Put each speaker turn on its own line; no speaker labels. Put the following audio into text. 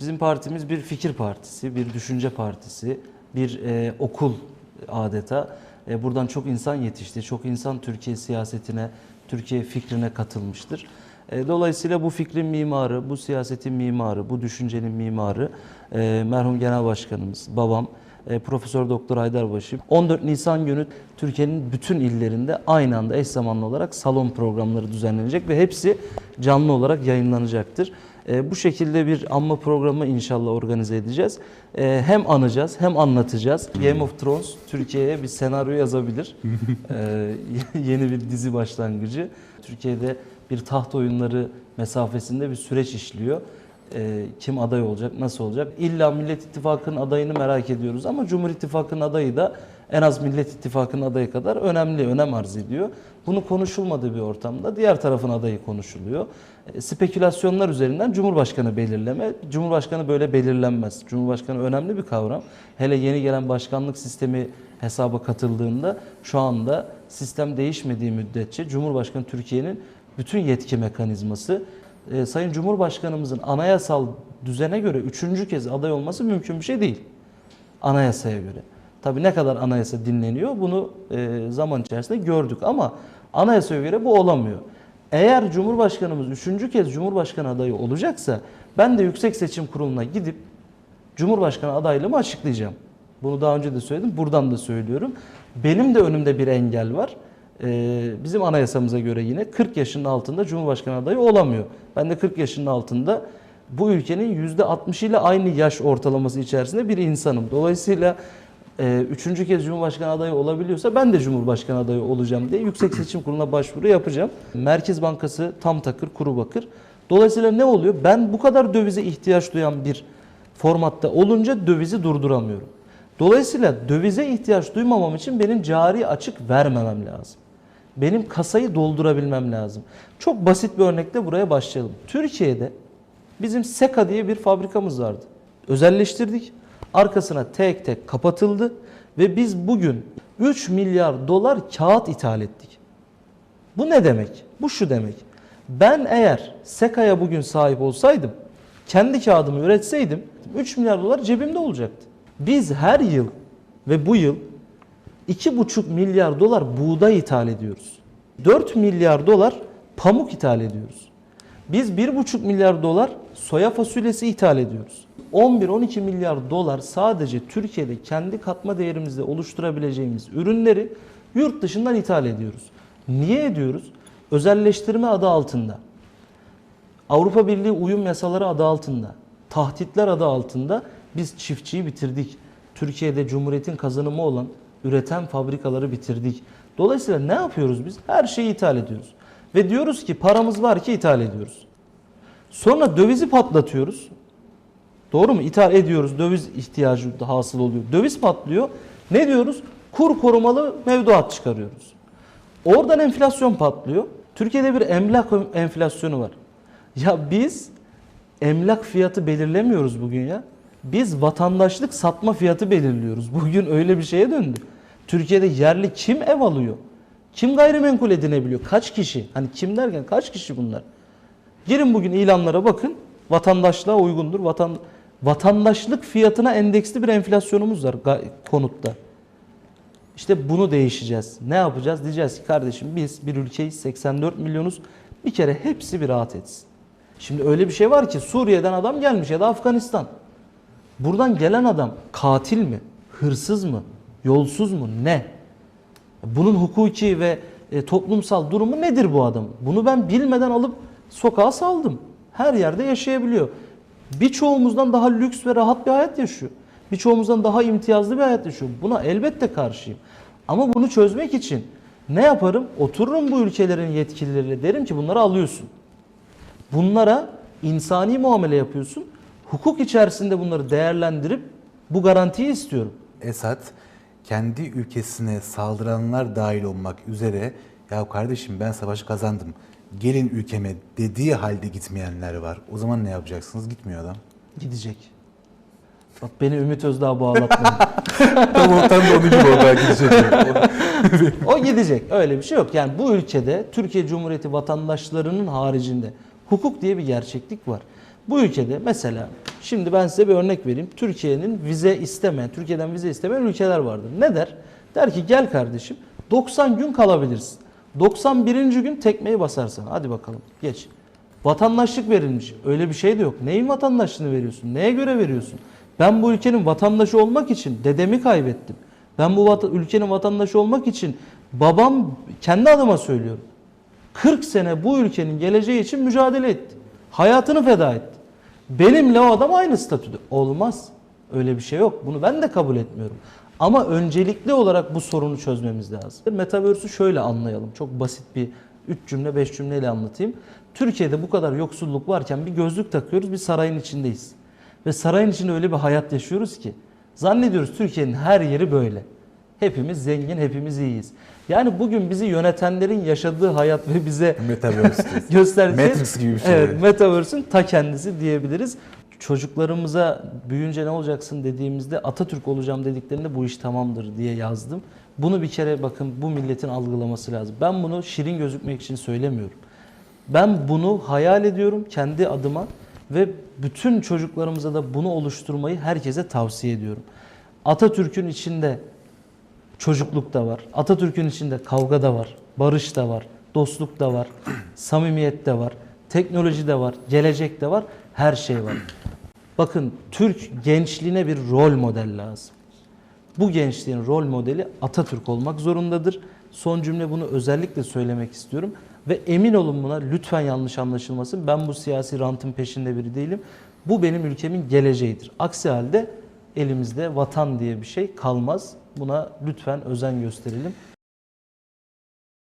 Bizim partimiz bir fikir partisi, bir düşünce partisi, bir e, okul adeta. E, buradan çok insan yetişti, çok insan Türkiye siyasetine, Türkiye fikrine katılmıştır. E, dolayısıyla bu fikrin mimarı, bu siyasetin mimarı, bu düşüncenin mimarı e, merhum Genel Başkanımız, babam, Profesör Doktor Haydarbaşı. 14 Nisan günü Türkiye'nin bütün illerinde aynı anda eş zamanlı olarak salon programları düzenlenecek ve hepsi canlı olarak yayınlanacaktır. E, bu şekilde bir anma programı inşallah organize edeceğiz. E, hem anacağız hem anlatacağız. Game of Thrones Türkiye'ye bir senaryo yazabilir. E, yeni bir dizi başlangıcı. Türkiye'de bir taht oyunları mesafesinde bir süreç işliyor. E, kim aday olacak, nasıl olacak? İlla Millet İttifakı'nın adayını merak ediyoruz ama Cumhur İttifakı'nın adayı da en az Millet İttifakı'nın adayı kadar önemli, önem arz ediyor. Bunu konuşulmadığı bir ortamda diğer tarafın adayı konuşuluyor. E, spekülasyonlar üzerinden Cumhurbaşkanı belirleme. Cumhurbaşkanı böyle belirlenmez. Cumhurbaşkanı önemli bir kavram. Hele yeni gelen başkanlık sistemi hesaba katıldığında şu anda sistem değişmediği müddetçe Cumhurbaşkanı Türkiye'nin bütün yetki mekanizması e, Sayın Cumhurbaşkanımızın anayasal düzene göre üçüncü kez aday olması mümkün bir şey değil. Anayasaya göre. Tabii ne kadar anayasa dinleniyor bunu e, zaman içerisinde gördük ama anayasaya göre bu olamıyor. Eğer Cumhurbaşkanımız üçüncü kez Cumhurbaşkanı adayı olacaksa ben de Yüksek Seçim Kurulu'na gidip Cumhurbaşkanı adaylığımı açıklayacağım. Bunu daha önce de söyledim, buradan da söylüyorum. Benim de önümde bir engel var. Ee, bizim anayasamıza göre yine 40 yaşının altında Cumhurbaşkanı adayı olamıyor. Ben de 40 yaşının altında bu ülkenin %60 ile aynı yaş ortalaması içerisinde bir insanım. Dolayısıyla e, üçüncü kez Cumhurbaşkanı adayı olabiliyorsa ben de Cumhurbaşkanı adayı olacağım diye Yüksek Seçim Kurulu'na başvuru yapacağım. Merkez Bankası tam takır kuru bakır. Dolayısıyla ne oluyor? Ben bu kadar dövize ihtiyaç duyan bir formatta olunca dövizi durduramıyorum. Dolayısıyla dövize ihtiyaç duymamam için benim cari açık vermemem lazım. Benim kasayı doldurabilmem lazım. Çok basit bir örnekle buraya başlayalım. Türkiye'de bizim SEKA diye bir fabrikamız vardı. Özelleştirdik. Arkasına tek tek kapatıldı ve biz bugün 3 milyar dolar kağıt ithal ettik. Bu ne demek? Bu şu demek. Ben eğer SEKA'ya bugün sahip olsaydım, kendi kağıdımı üretseydim 3 milyar dolar cebimde olacaktı. Biz her yıl ve bu yıl 2,5 milyar dolar buğday ithal ediyoruz. 4 milyar dolar pamuk ithal ediyoruz. Biz 1,5 milyar dolar soya fasulyesi ithal ediyoruz. 11-12 milyar dolar sadece Türkiye'de kendi katma değerimizde oluşturabileceğimiz ürünleri yurt dışından ithal ediyoruz. Niye ediyoruz? Özelleştirme adı altında. Avrupa Birliği uyum yasaları adı altında. Tahtitler adı altında biz çiftçiyi bitirdik. Türkiye'de Cumhuriyet'in kazanımı olan üreten fabrikaları bitirdik. Dolayısıyla ne yapıyoruz biz? Her şeyi ithal ediyoruz. Ve diyoruz ki paramız var ki ithal ediyoruz. Sonra dövizi patlatıyoruz. Doğru mu? İthal ediyoruz. Döviz ihtiyacı hasıl oluyor. Döviz patlıyor. Ne diyoruz? Kur korumalı mevduat çıkarıyoruz. Oradan enflasyon patlıyor. Türkiye'de bir emlak enflasyonu var. Ya biz emlak fiyatı belirlemiyoruz bugün ya. Biz vatandaşlık satma fiyatı belirliyoruz. Bugün öyle bir şeye döndü. Türkiye'de yerli kim ev alıyor? Kim gayrimenkul edinebiliyor? Kaç kişi? Hani kim derken kaç kişi bunlar? Girin bugün ilanlara bakın. Vatandaşlığa uygundur. Vatan, vatandaşlık fiyatına endeksli bir enflasyonumuz var konutta. İşte bunu değişeceğiz. Ne yapacağız? Diyeceğiz ki kardeşim biz bir ülkeyiz 84 milyonuz. Bir kere hepsi bir rahat etsin. Şimdi öyle bir şey var ki Suriye'den adam gelmiş ya da Afganistan. Buradan gelen adam katil mi? Hırsız mı? Yolsuz mu? Ne? Bunun hukuki ve e, toplumsal durumu nedir bu adam? Bunu ben bilmeden alıp sokağa saldım. Her yerde yaşayabiliyor. Birçoğumuzdan daha lüks ve rahat bir hayat yaşıyor. Birçoğumuzdan daha imtiyazlı bir hayat yaşıyor. Buna elbette karşıyım. Ama bunu çözmek için ne yaparım? Otururum bu ülkelerin yetkilileriyle derim ki bunları alıyorsun. Bunlara insani muamele yapıyorsun. Hukuk içerisinde bunları değerlendirip bu garantiyi istiyorum.
Esad kendi ülkesine saldıranlar dahil olmak üzere ya kardeşim ben savaşı kazandım gelin ülkeme dediği halde gitmeyenler var. O zaman ne yapacaksınız? Gitmiyor adam.
Gidecek. Bak beni Ümit Özdağ bağlatmayın.
tam, tam da onun gibi oldu gidecek.
o gidecek. Öyle bir şey yok. Yani bu ülkede Türkiye Cumhuriyeti vatandaşlarının haricinde hukuk diye bir gerçeklik var. Bu ülkede mesela şimdi ben size bir örnek vereyim. Türkiye'nin vize istemeyen, Türkiye'den vize istemeyen ülkeler vardır. Ne der? Der ki gel kardeşim 90 gün kalabilirsin. 91. gün tekmeyi basarsan. Hadi bakalım geç. Vatandaşlık verilmiş. Öyle bir şey de yok. Neyin vatandaşlığını veriyorsun? Neye göre veriyorsun? Ben bu ülkenin vatandaşı olmak için dedemi kaybettim. Ben bu vata- ülkenin vatandaşı olmak için babam kendi adıma söylüyorum. 40 sene bu ülkenin geleceği için mücadele etti. Hayatını feda etti. Benimle o adam aynı statüde. Olmaz. Öyle bir şey yok. Bunu ben de kabul etmiyorum. Ama öncelikli olarak bu sorunu çözmemiz lazım. Metaverse'ü şöyle anlayalım. Çok basit bir 3 cümle 5 cümleyle anlatayım. Türkiye'de bu kadar yoksulluk varken bir gözlük takıyoruz bir sarayın içindeyiz. Ve sarayın içinde öyle bir hayat yaşıyoruz ki zannediyoruz Türkiye'nin her yeri böyle. Hepimiz zengin, hepimiz iyiyiz. Yani bugün bizi yönetenlerin yaşadığı hayat ve bize gösterdiği
Matrix gibi bir şey.
Evet, Metaverse'ün ta kendisi diyebiliriz. Çocuklarımıza büyüyünce ne olacaksın dediğimizde Atatürk olacağım dediklerinde bu iş tamamdır diye yazdım. Bunu bir kere bakın bu milletin algılaması lazım. Ben bunu şirin gözükmek için söylemiyorum. Ben bunu hayal ediyorum kendi adıma ve bütün çocuklarımıza da bunu oluşturmayı herkese tavsiye ediyorum. Atatürk'ün içinde çocukluk da var. Atatürk'ün içinde kavga da var, barış da var, dostluk da var, samimiyet de var, teknoloji de var, gelecek de var, her şey var. Bakın Türk gençliğine bir rol model lazım. Bu gençliğin rol modeli Atatürk olmak zorundadır. Son cümle bunu özellikle söylemek istiyorum. Ve emin olun buna lütfen yanlış anlaşılmasın. Ben bu siyasi rantın peşinde biri değilim. Bu benim ülkemin geleceğidir. Aksi halde elimizde vatan diye bir şey kalmaz. Buna lütfen özen gösterelim.